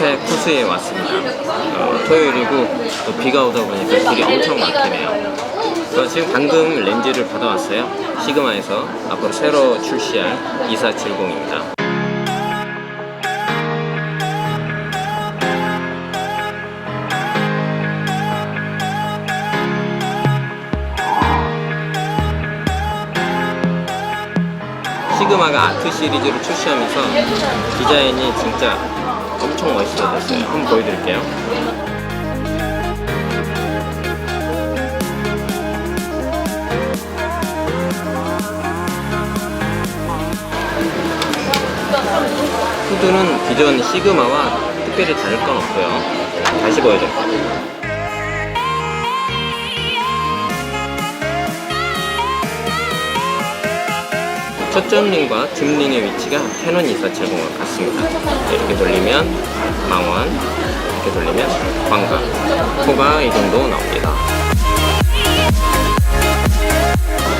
호수에 왔습니다. 어, 토요일이고 또 비가 오다 보니까 길이 엄청 막히네요. 저 지금 방금 렌즈를 받아왔어요. 시그마에서 앞으로 새로 출시할 2470입니다. 시그마가 아트 시리즈를 출시하면서 디자인이 진짜 엄청 멋있어졌어요. 한번 보여드릴게요. 후드는 기존 시그마와 특별히 다를 건 없고요. 다시 보여드릴게요. 초점링과 줌링의 위치가 캐논 2470과 같습니다. 이렇게 돌리면 망원, 이렇게 돌리면 광각, 코가 이 정도 나옵니다.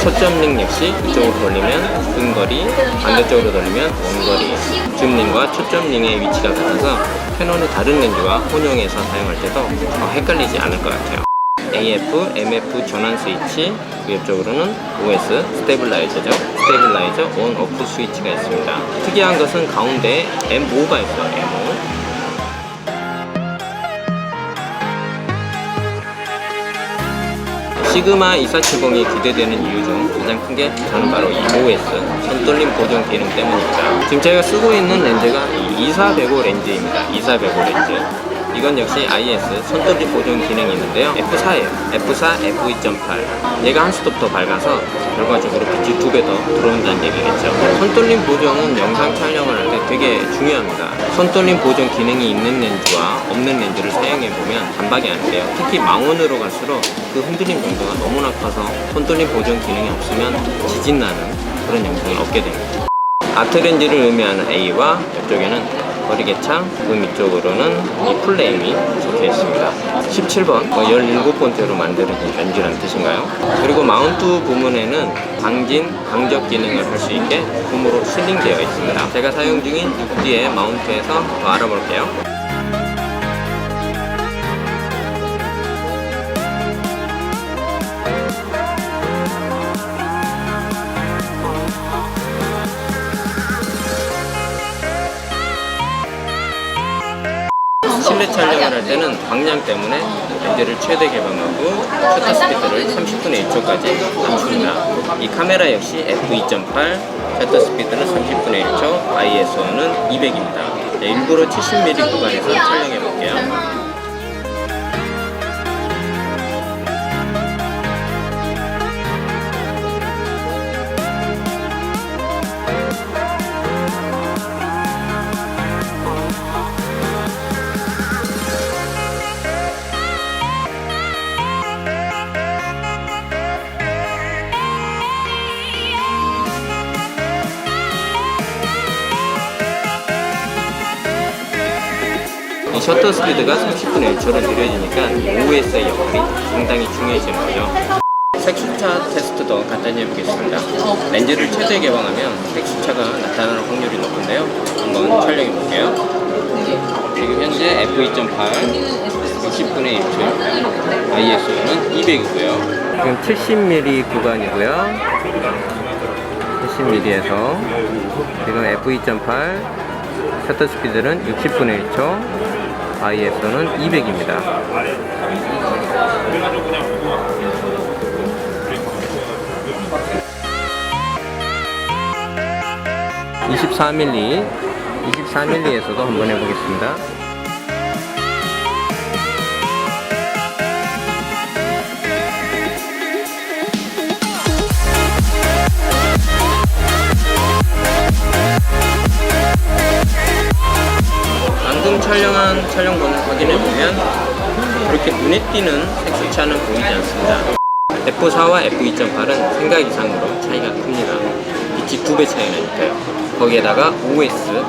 초점링 역시 이쪽으로 돌리면 근거리, 반대쪽으로 돌리면 원거리, 줌링과 초점링의 위치가 같아서 캐논의 다른 렌즈와 혼용해서 사용할 때도 더 헷갈리지 않을 것 같아요. AF, MF 전환 스위치, 위쪽으로는 OS 스테빌라이저죠. 스테빌라이저 온 오프 스위치가 있습니다. 특이한 것은 가운데에 M5가 있어요. M5. 시그마 2470이 기대되는 이유 중 가장 큰 게 저는 바로 이 OS 손떨림 보정 기능 때문입니다. 지금 제가 쓰고 있는 렌즈가 이 2405 렌즈입니다. 2405 렌즈. 이건 역시 IS 손떨림 보정 기능이 있는데요. F4예요. F4, F2.8. 얘가 한 스톱 더 밝아서 결과적으로 빛이 두 배 더 들어온다는 얘기겠죠. 손떨림 보정은 영상 촬영을 할 때 되게 중요합니다. 손떨림 보정 기능이 있는 렌즈와 없는 렌즈를 사용해 보면 반박이 안 돼요. 특히 망원으로 갈수록 그 흔들림 정도가 너무나 커서 손떨림 보정 기능이 없으면 지진 나는 그런 영상을 얻게 됩니다. 아트 렌즈를 의미하는 A와 이쪽에는 거리개창, 그 밑쪽으로는 이 플레임이 적혀 있습니다. 17번, 17번째로 만들어진 렌즈라는 뜻인가요? 그리고 마운트 부분에는 방진, 강적 기능을 할 수 있게 폼으로 실링되어 있습니다. 제가 사용 중인 6D의 마운트에서 더 알아볼게요. 촬영을 할 때는 광량 때문에 렌즈를 최대 개방하고 셔터 스피드를 30분의 1초까지 낮춥니다. 이 카메라 역시 f2.8, 셔터 스피드는 30분의 1초, ISO는 200입니다. 일부러 70mm 구간에서 촬영해 볼게요. 셔터 스피드가 30분의 1초로 느려지니까 OS의 역할이 상당히 중요해지는 거죠. 색수차 테스트도 간단히 해보겠습니다. 렌즈를 최대 개방하면 색수차가 나타나는 확률이 높은데요. 한번 촬영해 볼게요. 지금 현재 f2.8 60분의 1초 ISO는 200이고요. 지금 70mm 구간이고요. 70mm에서 지금 f2.8 셔터 스피드는 60분의 1초 ISO는 200입니다. (24mm) 24mm에서도 한번 해보겠습니다. 촬영한 촬영본을 확인해 보면 그렇게 눈에 띄는 색수차는 보이지 않습니다. F4와 F2.8은 생각 이상으로 차이가 큽니다. 빛이 두 배 차이 나니까요. 거기에다가 OS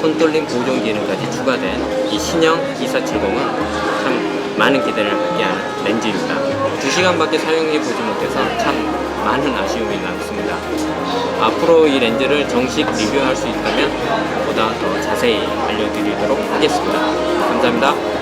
손떨림 보정 기능까지 추가된 이 신형 2470은 참 많은 기대를 갖게 하는 렌즈입니다. 2시간밖에 사용해 보지 못해서 참 많은 아쉬움이 남습니다. 앞으로 이 렌즈를 정식 리뷰할 수 있다면 보다 더 자세히 알려드리도록 하겠습니다. 감사합니다.